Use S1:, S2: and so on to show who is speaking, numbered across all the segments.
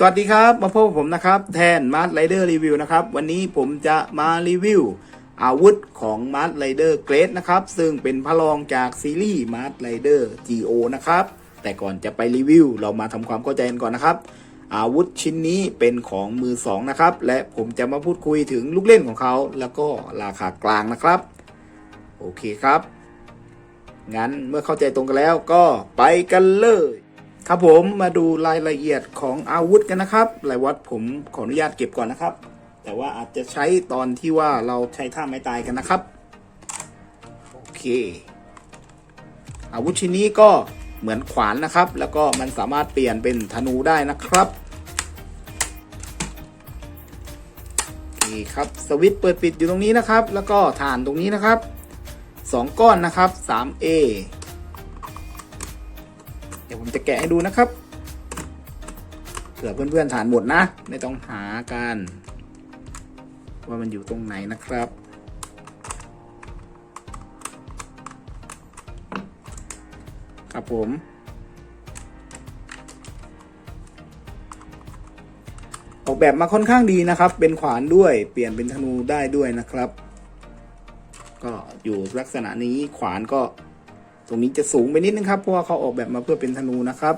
S1: สวัสดีครับ มาพบกับผมนะครับ แทนมาร์ r ไรเดอร์รีวิวนะครับ วันนี้ผมจะมารีวิว อาวุธของมาร์ r ไรเดอร์เกรดนะครับ ซึ่งเป็นพระรองจากซีรีส์มาร์ r ไรเดอร์ GO นะครับ แต่ก่อนจะไปรีวิว เรามาทำความเข้าใจกันก่อนนะครับ อาวุธชิ้นนี้เป็นของมือสองนะครับ และผมจะมาพูดคุยถึงลูกเล่นของเขา แล้วก็ราคากลางนะครับ โอเคครับ งั้นเมื่อเข้าใจตรงกันแล้วก็ไปกันเลย ครับผมมาดูรายละเอียดของอาวุธกันนะครับรายวัดผมขออนุญาตเก็บก่อนนะครับ แต่ว่าอาจจะใช้ตอนที่ว่าเราใช้ท่าไม้ตายกันนะครับ โอเค อาวุธชิ้นนี้ก็เหมือนขวานนะครับ แล้วก็มันสามารถเปลี่ยนเป็นธนูได้นะครับโอเครับสวิตช์เปิดปิดอยู่ตรงนี้นะครับ แล้วก็ฐานตรงนี้นะครับสองก้อนนะครับ 3A เดี๋ยวผมจะแกะให้ดูนะครับเผื่อเพื่อนๆฐานหมดนะ ไม่ต้องหากัน ว่ามันอยู่ตรงไหนนะครับ ครับผมออกแบบมาค่อนข้างดีนะครับ เป็นขวานด้วย เปลี่ยนเป็นธนูได้ด้วยนะครับ ก็อยู่ลักษณะนี้ขวานก็ ตรงนี้จะสูงไปนิดนึงครับเพราะว่าเขาออกแบบมาเพื่อเป็นธนูนะครับ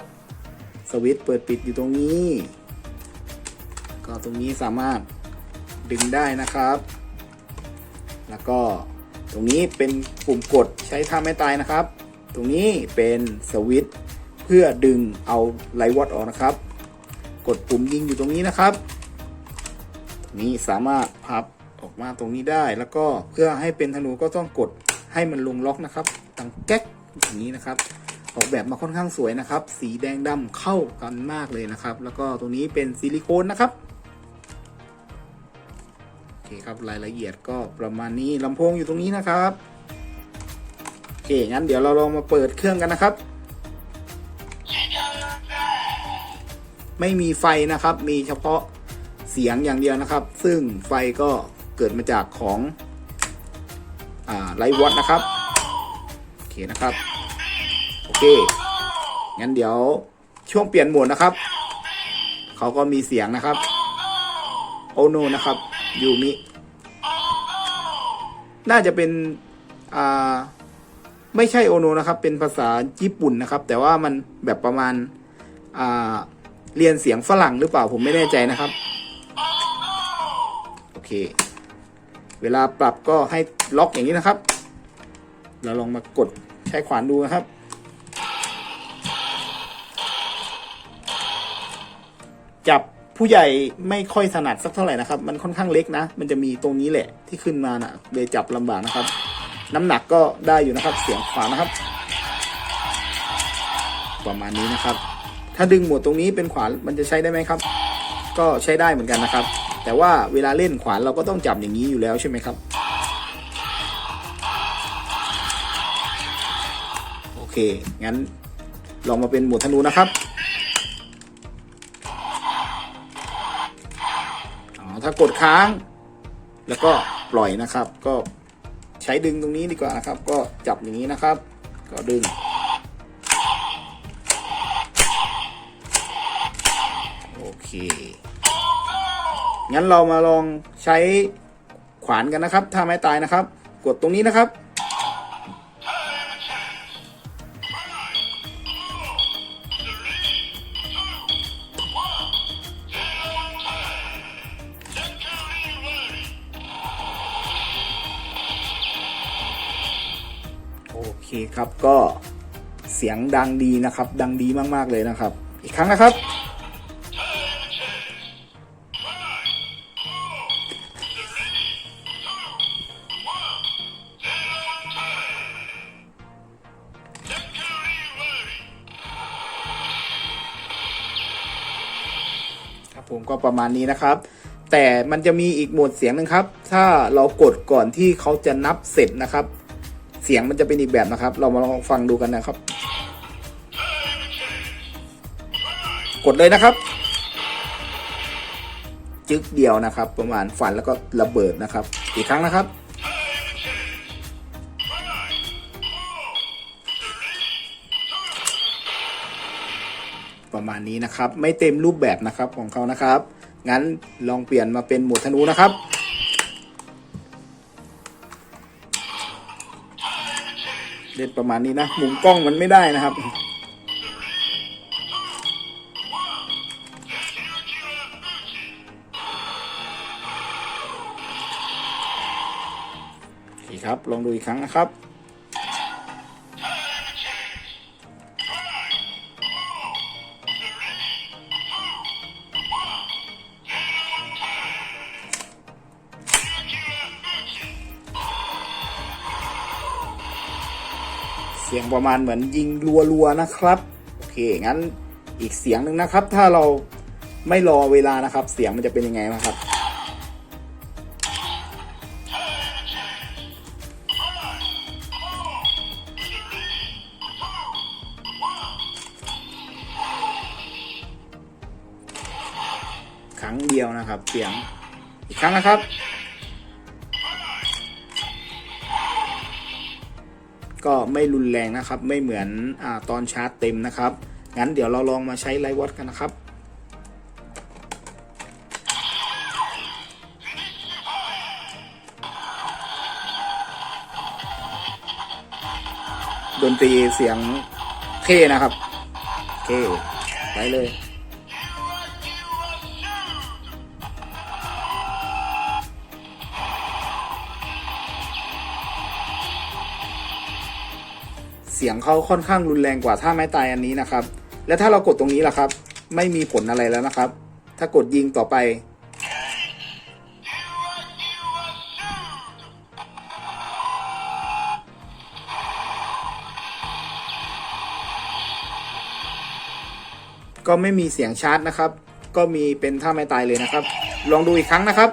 S1: สวิตช์เปิดปิดอยู่ตรงนี้ ก็ตรงนี้สามารถดึงได้นะครับ แล้วก็ตรงนี้เป็นปุ่มกดใช้ท่าไม่ตายนะครับ ตรงนี้เป็นสวิตช์เพื่อดึงเอาไลวอตออกนะครับ กดปุ่มยิงอยู่ตรงนี้นะครับตรงนี้สามารถพับออกมาตรงนี้ได้ แล้วก็เพื่อให้เป็นธนูก็ต้องกดให้มันลงล็อกนะครับตังแก๊ก อย่างนี้นะครับ ออกแบบมาค่อนข้างสวยนะครับ สีแดงดำเข้ากันมากเลยนะครับ แล้วก็ตรงนี้เป็นซิลิโคนนะครับโอเคครับรายละเอียดก็ประมาณนี้ลำโพงอยู่ตรงนี้นะครับโอเคงั้นเดี๋ยวเราลองมาเปิดเครื่องกันนะครับ ไม่มีไฟนะครับ มีเฉพาะเสียงอย่างเดียวนะครับ ซึ่งไฟก็เกิดมาจากของไลท์วอตนะครับ เคนะครับ โอเค งั้นเดี๋ยวช่วงเปลี่ยนโหมดนะครับ เขาก็มีเสียงนะครับ โอโนนะครับ ยูมิ น่าจะเป็น อ่า ไม่ใช่โอโนนะครับ เป็นภาษาญี่ปุ่นนะครับ แต่ว่ามันแบบประมาณ อ่า เรียนเสียงฝรั่งหรือเปล่าผมไม่แน่ใจนะครับ โอเค เวลาปรับก็ให้ล็อกอย่างนี้นะครับ เราลองมากดใช้ขวานดูนะครับ จับผู้ใหญ่ไม่ค่อยถนัดสักเท่าไหร่นะครับ มันค่อนข้างเล็กนะ มันจะมีตรงนี้แหละที่ขึ้นมานะ่ะเลยจับลำบากนะครับ น้ำหนักก็ได้อยู่นะครับ เสียงขวานะครับ ประมาณนี้นะครับ ถ้าดึงหมวดตรงนี้เป็นขวานมันจะใช้ได้ไหมครับ ก็ใช้ได้เหมือนกันนะครับ แต่ว่าเวลาเล่นขวานเราก็ต้องจับอย่างนี้อยู่แล้วใช่ไหมครับ งั้นลองมาเป็นหมวดธนูนะครับอ๋อถ้ากดค้าง แล้วก็ปล่อยนะครับ ก็ใช้ดึงตรงนี้ดีกว่านะครับ ก็จับอย่างนี้นะครับ ก็ดึงโอเคงั้นเรามาลองใช้ขวานกันนะครับ ถ้าไม่ตายนะครับ กดตรงนี้นะครับ เคครับก็เสียงดังดีนะครับ ดังดีมากๆเลยนะครับ อีกครั้งนะครับ ครับผมก็ประมาณนี้นะครับแต่มันจะมีอีกโหมดเสียงหนึงครับ ถ้าเรากดก่อนที่เขาจะนับเสร็จนะครับ สียงมันจะเป็นอีกแบบนะครับ เรามาลองฟังดูกันนะครับ กดเลยนะครับ จึ๊กเดียวนะครับ ประมาณฝันแล้วก็ระเบิดนะครับ อีกครั้งนะครับประมาณนี้นะครับ ไม่เต็มรูปแบบนะครับของเขานะครับ งั้นลองเปลี่ยนมาเป็นหมดธนูนะครับ เล่นประมาณนี้นะมุมกล้องมันไม่ได้นะครับ โอเคครับ ลองดูอีกครั้งนะครับ ประมาณเหมือนยิงรัวๆนะครับ โอเค งั้นอีกเสียงหนึ่งนะครับ ถ้าเราไม่รอเวลานะครับ เสียงมันจะเป็นยังไงนะครับ ครั้งเดียวนะครับ เสียง อีกครั้งนะครับ ก็ไม่รุนแรงนะครับ ไม่เหมือนอตอนชาร์จเต็มนะครับ งั้นเดี๋ยวเราลองมาใช้ไลท์วอตกันนะครับดนตรีเสียงเท่นะครับ โอเค ไปเลย สียงเขาค่อนข้างรุนแรงกว่าท่าไม้ตายอันนี้นะครับ และถ้าเรากดตรงนี้ล่ะครับ ไม่มีผลอะไรแล้วนะครับ ถ้ากดยิงต่อไป ก็ไม่มีเสียงชาร์จนะครับ ก็มีเป็นท่าไม้ตายเลยนะครับ ลองดูอีกครั้งนะครับ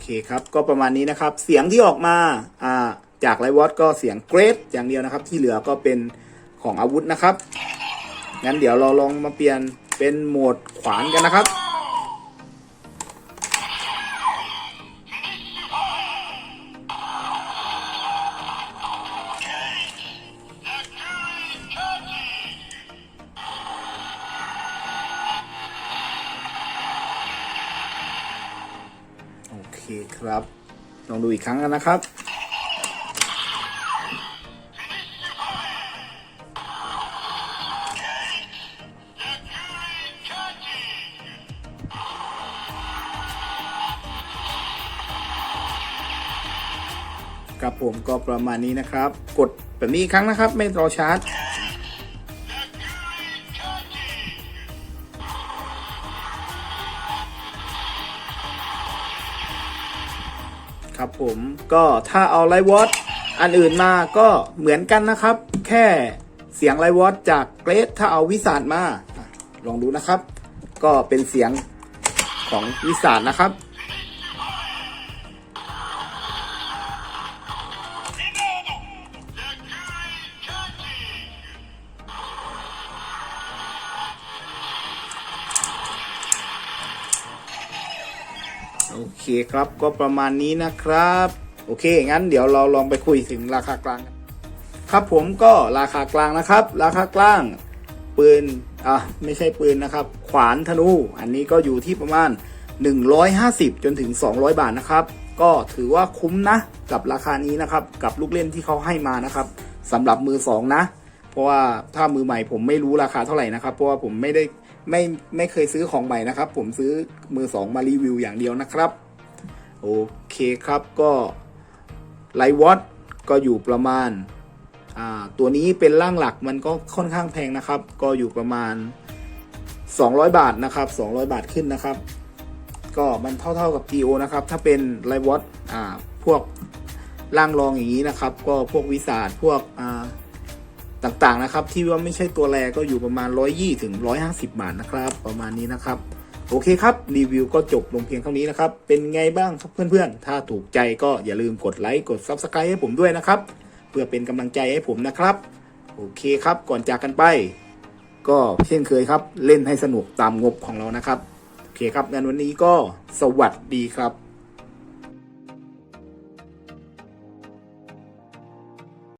S1: เคครับ ก็ประมาณนี้นะครับ เสียงที่ออกมาอ่าจากไลวอตก็เสียงเกรดอย่างเดียวนะครับ ที่เหลือก็เป็นของอาวุธนะครับ งั้นเดี๋ยวเราลองมาเปลี่ยนเป็นโหมดขวานกันนะครับ ครับ ลองดูอีกครั้งกันนะครับ ครับผมก็ประมาณนี้นะครับ กดแบบนี้อีกครั้งนะครับ ไม่รอชาร์จ ครับผมก็ถ้าเอาไลท์วอตอันอื่นมาก็เหมือนกันนะครับ แค่เสียงไลท์วอตจากเกรดถ้าเอาวิสานมาลองดูนะครับ ก็เป็นเสียงของวิสานนะครับ เคครับก็ประมาณนี้นะครับ โอเค งั้นเดี๋ยวเราลองไปคุยถึงราคากลางกันครับผมก็ราคากลางนะครับ ราคากลาง ปืนอะไม่ใช่ปืนนะครับ ขวานธนู อันนี้ก็อยู่ที่ประมาณ 150 จนถึง 200 บาทนะครับ ก็ถือว่าคุ้มนะ กับราคานี้นะครับ กับลูกเล่นที่เขาให้มานะครับสำหรับมือสองนะ เพราะว่าถ้ามือใหม่ผมไม่รู้ราคาเท่าไหร่นะครับ เพราะว่าผมไม่ได้ไม่ไม่เคยซื้อของใหม่นะครับ ผมซื้อมือสองมารีวิวอย่างเดียวนะครับ โอเคครับก็ไลวอตก็อยู่ประมาณตัวนี้เป็นร่างหลักมันก็ค่อนข้างแพงนะครับ ก็อยู่ประมาณ 200 บาทนะครับ 200 บาทขึ้นนะครับ ก็มันเท่าๆกับ GO นะครับ ถ้าเป็นไลวอตพวกร่างรองอย่างนี้นะครับ ก็พวกวิสาดพวกต่างๆนะครับ ที่ว่าไม่ใช่ตัวแรก็อยู่ประมาณ 120ถึง150 บาทนะครับ ประมาณนี้นะครับ โอเคครับ รีวิวก็จบลงเพียงเท่านี้นะครับ เป็นไงบ้างครับเพื่อนๆ ถ้าถูกใจก็อย่าลืมกดไลค์กด Subscribe ให้ผมด้วยนะครับ เพื่อเป็นกำลังใจให้ผมนะครับ โอเคครับก่อนจากกันไป ก็เช่นเคยครับ เล่นให้สนุกตามงบของเรานะครับ โอเคครับงั้นวันนี้ก็สวัสดีครับ